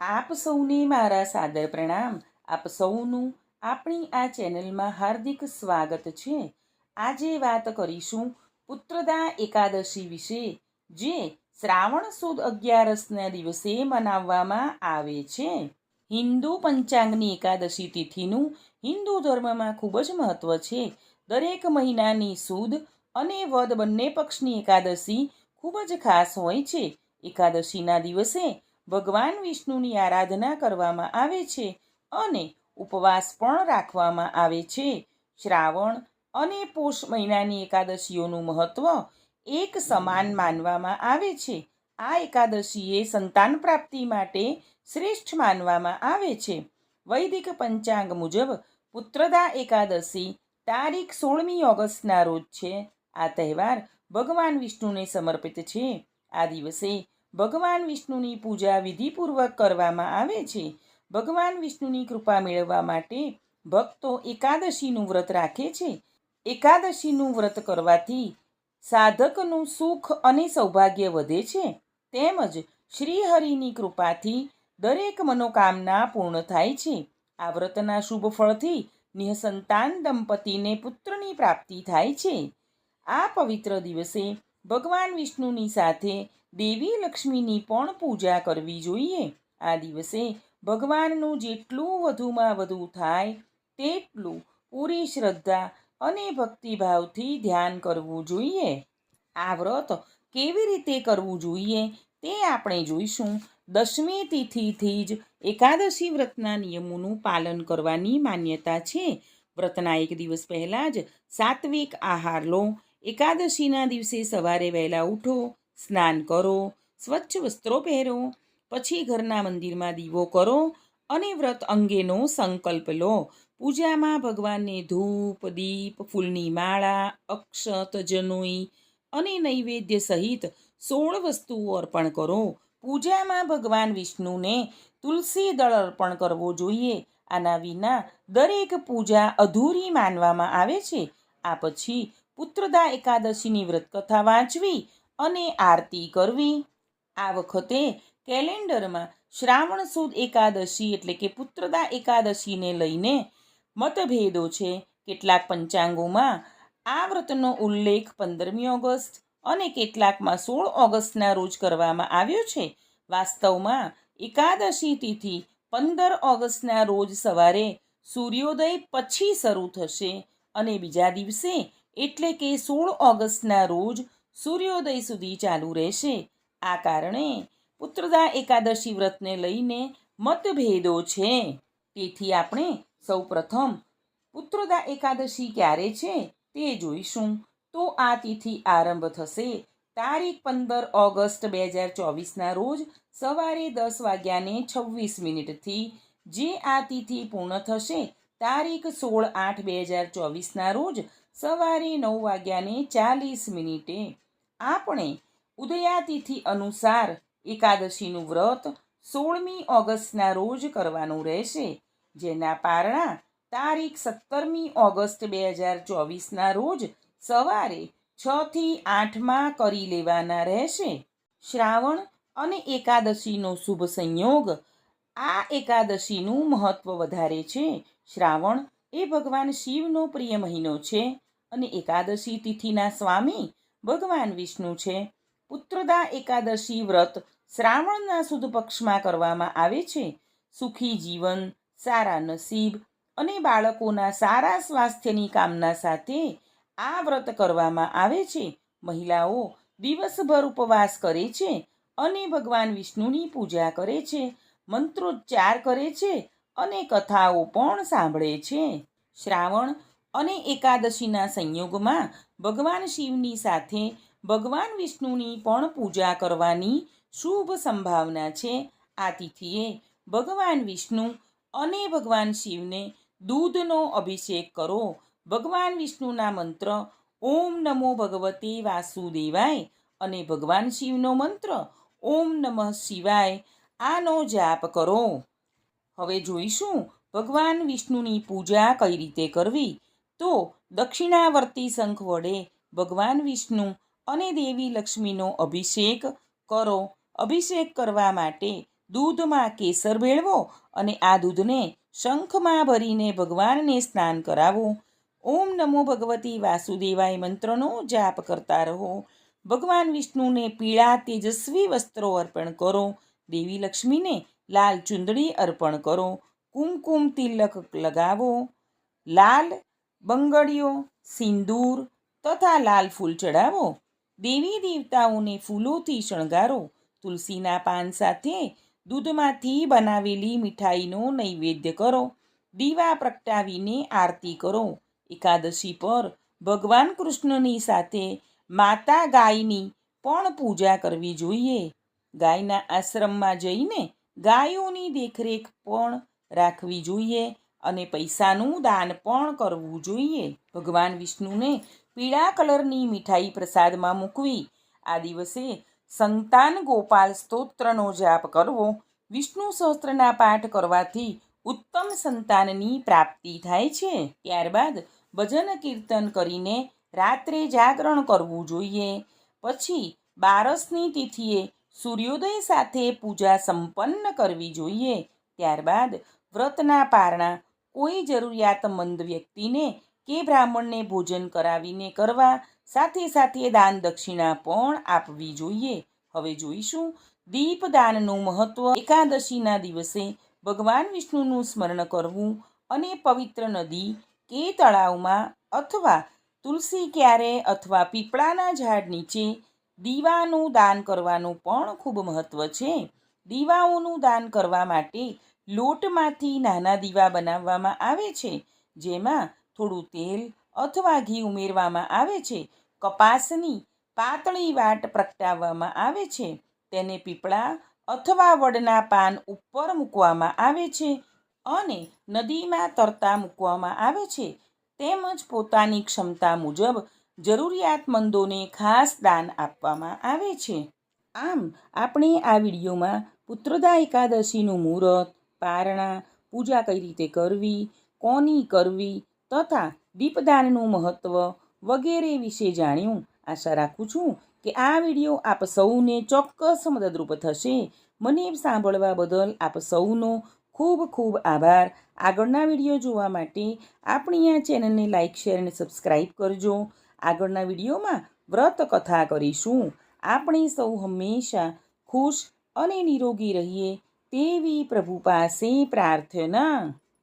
આપ સૌને મારા સાદર પ્રણામ. આપ સૌનું આપણી આ ચેનલમાં હાર્દિક સ્વાગત છે. આજે વાત કરીશું પુત્રદા એકાદશી વિશે, જે શ્રાવણ સુદ અગિયારસના દિવસે મનાવવામાં આવે છે. હિન્દુ પંચાંગની એકાદશી તિથિનું હિન્દુ ધર્મમાં ખૂબ જ મહત્વ છે. દરેક મહિનાની સુદ અને વદ બંને પક્ષની એકાદશી ખૂબ જ ખાસ હોય છે. એકાદશીના દિવસે ભગવાન વિષ્ણુની આરાધના કરવામાં આવે છે અને ઉપવાસ પણ રાખવામાં આવે છે. શ્રાવણ અને પોષ મહિનાની એકાદશીઓનું મહત્વ એક સમાન માનવામાં આવે છે. આ એકાદશીએ સંતાન પ્રાપ્તિ માટે શ્રેષ્ઠ માનવામાં આવે છે. વૈદિક પંચાંગ મુજબ પુત્રદા એકાદશી તારીખ સોળમી ઓગસ્ટના રોજ છે. આ તહેવાર ભગવાન વિષ્ણુને સમર્પિત છે. આ દિવસે ભગવાન વિષ્ણુની પૂજા વિધિપૂર્વક કરવામાં આવે છે. ભગવાન વિષ્ણુની કૃપા મેળવવા માટે ભક્તો એકાદશીનું વ્રત રાખે છે. એકાદશીનું વ્રત કરવાથી સાધકનું સુખ અને સૌભાગ્ય વધે છે. તેમજ શ્રીહરિની કૃપાથી દરેક મનોકામના પૂર્ણ થાય છે. આ વ્રતના શુભ ફળથી નિઃસંતાન દંપતીને પુત્રની પ્રાપ્તિ થાય છે. આ પવિત્ર દિવસે ભગવાન વિષ્ણુની સાથે દેવી લક્ષ્મીની પણ પૂજા કરવી જોઈએ. આ દિવસે ભગવાનનું જેટલું વધુમાં વધુ થાય, તેટલું પૂરી શ્રદ્ધા અને ભક્તિભાવથી ધ્યાન કરવું જોઈએ. આ વ્રત કેવી રીતે કરવું જોઈએ તે આપણે જોઈશું. દસમી તિથિથી જ એકાદશી વ્રતના નિયમોનું પાલન કરવાની માન્યતા છે. વ્રતના એક દિવસ પહેલાં જ સાત્વિક આહાર લો. એકાદશીના દિવસે સવારે વહેલા ઉઠો. સ્નાન કરો, સ્વચ્છ વસ્ત્રો પહેરો, પછી ઘરના મંદિરમાં દીવો કરો અને વ્રત અંગેનો સંકલ્પ લો. પૂજામાં ભગવાનને ધૂપ, દીપ, ફૂલની માળા, અક્ષત, જનોઈ અને નૈવેદ્ય સહિત સોળ વસ્તુઓ અર્પણ કરો. પૂજામાં ભગવાન વિષ્ણુને તુલસી દળ અર્પણ કરવો જોઈએ. આના વિના દરેક પૂજા અધૂરી માનવામાં આવે છે. આ પછી પુત્રદા એકાદશીની વ્રતકથા વાંચવી અને આરતી કરવી. આ વખતે કેલેન્ડરમાં શ્રાવણ સુદ એકાદશી એટલે કે પુત્રદા એકાદશીને લઈને મતભેદો છે. કેટલાક પંચાંગોમાં આ વ્રતનો ઉલ્લેખ પંદરમી ઓગસ્ટ અને કેટલાકમાં સોળ ઓગસ્ટના રોજ કરવામાં આવ્યો છે. વાસ્તવમાં એકાદશી તિથિ પંદર ઓગસ્ટના રોજ સવારે સૂર્યોદય પછી શરૂ થશે અને બીજા દિવસે એટલે કે સોળ ઓગસ્ટના રોજ સૂર્યોદય સુધી ચાલુ રહેશે. આ કારણે પુત્રદા એકાદશી વ્રતને લઈને મતભેદો છે. તેથી આપણે સૌપ્રથમ પુત્રદા એકાદશી ક્યારે છે તે જોઈશું. તો આ તિથિ આરંભ થશે તારીખ પંદર ઓગસ્ટ બે હજાર ચોવીસના રોજ સવારે દસ વાગ્યાને છવ્વીસ મિનિટથી. જે આ તિથિ પૂર્ણ થશે તારીખ સોળ આઠ બે હજાર ચોવીસના રોજ સવારે નવ વાગ્યાને ચાલીસ મિનિટે. આપણે ઉદયાતિથિ અનુસાર એકાદશીનું વ્રત સોળમી ઓગસ્ટના રોજ કરવાનું રહેશે, જેના પારણા તારીખ સત્તરમી ઓગસ્ટ બે હજાર ચોવીસના રોજ સવારે છથી આઠમાં કરી લેવાના રહેશે. શ્રાવણ અને એકાદશીનો શુભ સંયોગ આ એકાદશીનું મહત્ત્વ વધારે છે. શ્રાવણ એ ભગવાન શિવનો પ્રિય મહિનો છે અને એકાદશી તિથિના સ્વામી ભગવાન વિષ્ણુ છે. પુત્રદા એકાદશી વ્રત શ્રાવણના સુદ પક્ષમાં કરવામાં આવે છે. સુખી જીવન, સારા નસીબ અને બાળકોના સારા સ્વાસ્થ્યની કામના સાથે આ વ્રત કરવામાં આવે છે. મહિલાઓ દિવસભર ઉપવાસ કરે છે અને ભગવાન વિષ્ણુની પૂજા કરે છે, મંત્રોચ્ચાર કરે છે અને કથાઓ પણ સાંભળે છે. શ્રાવણ અને એકાદશીના સંયોગમાં ભગવાન શિવની સાથે ભગવાન વિષ્ણુની પણ પૂજા કરવાની શુભ સંભાવના છે. આ તિથિએ ભગવાન વિષ્ણુ અને ભગવાન શિવને દૂધનો અભિષેક કરો. ભગવાન વિષ્ણુના મંત્ર, ઓમ નમો ભગવતે વાસુદેવાય અને ભગવાન શિવનો મંત્ર, ઓમ નમઃ શિવાય આનો જાપ કરો. હવે જોઈશું ભગવાન વિષ્ણુની પૂજા કઈ રીતે કરવી. તો દક્ષિણાવર્તી શંખ વડે ભગવાન વિષ્ણુ અને દેવી લક્ષ્મીનો અભિષેક કરો. અભિષેક કરવા માટે દૂધમાં કેસર ભેળવો અને આ દૂધને શંખમાં ભરીને ભગવાનને સ્નાન કરાવો. ઓમ નમો ભગવતી વાસુદેવાય મંત્રનો જાપ કરતા રહો. ભગવાન વિષ્ણુને પીળા તેજસ્વી વસ્ત્રો અર્પણ કરો. દેવી લક્ષ્મીને લાલ ચુંદડી અર્પણ કરો. કુમકુમ તિલક લગાવો. લાલ બંગડીઓ, સિંદૂર તથા લાલ ફૂલ ચડાવો. દેવી દેવતાઓને ફૂલોથી શણગારો. તુલસીના પાન સાથે દૂધમાંથી બનાવેલી મીઠાઈનો નૈવેદ્ય કરો. દીવા પ્રગટાવીને આરતી કરો. એકાદશી પર ભગવાન કૃષ્ણની સાથે માતા ગાયની પણ પૂજા કરવી જોઈએ. ગાયના આશ્રમમાં જઈને ગાયોની દેખરેખ પણ રાખવી જોઈએ. અને પૈસાનું દાન પણ કરવું જોઈએ. ભગવાન વિષ્ણુને પીળા કલરની મીઠાઈ પ્રસાદમાં મૂકવી. આ દિવસે સંતાન ગોપાલ સ્તોત્રનો જાપ કરવો, વિષ્ણુ સહસ્ત્રના પાઠ કરવાથી ઉત્તમ સંતાનની પ્રાપ્તિ થાય છે. ત્યારબાદ ભજન કીર્તન કરીને રાત્રે જાગરણ કરવું જોઈએ. પછી બારસની તિથિએ સૂર્યોદય સાથે પૂજા સંપન્ન કરવી જોઈએ. ત્યારબાદ વ્રતના પારણા કોઈ જરૂરિયાતમંદ વ્યક્તિને કે બ્રાહ્મણને ભોજન કરાવીને કરવા સાથે સાથે દાન દક્ષિણા પણ આપવી જોઈએ. હવે જોઈશું દીપદાનનું મહત્વ એકાદશીના દિવસે ભગવાન વિષ્ણુનું સ્મરણ કરવું અને પવિત્ર નદી કે તળાવમાં અથવા તુલસી ક્યારે અથવા પીપળાના ઝાડ નીચે દીવાનું દાન કરવાનું પણ ખૂબ મહત્વ છે. દીવાઓનું દાન કરવા માટે લોટમાંથી નાના દીવા બનાવવામાં આવે છે, જેમાં થોડું તેલ અથવા ઘી ઉમેરવામાં આવે છે, કપાસની પાતળી વાટ પ્રગટાવવામાં આવે છે, તેને પીપળા અથવા વડના પાન ઉપર મૂકવામાં આવે છે અને નદીમાં તરતા મૂકવામાં આવે છે. તેમજ પોતાની ક્ષમતા મુજબ જરૂરિયાતમંદોને ખાસ દાન આપવામાં આવે છે. આમ, આપણે આ વિડીયોમાં પુત્રદા એકાદશીનું મુહૂર્ત પારણા પૂજા કઈ રીતે કરવી, કોની કરવી તથા દીપદાનનું મહત્ત્વ વગેરે વિશે જાણ્યું. આશા રાખું છું કે આ વીડિયો આપ સૌને ચોક્કસ મદદરૂપ થશે. મને સાંભળવા બદલ આપ સૌનો ખૂબ ખૂબ આભાર. આગળના વીડિયો જોવા માટે આપણી આ ચેનલને લાઇક શેર અને સબસ્ક્રાઈબ કરજો. આગળના વિડીયોમાં વ્રત કથા કરીશું. આપણે સૌ હંમેશા ખુશ અને નિરોગી રહીએ. તેવી પ્રભુ પાસે પ્રાર્થના.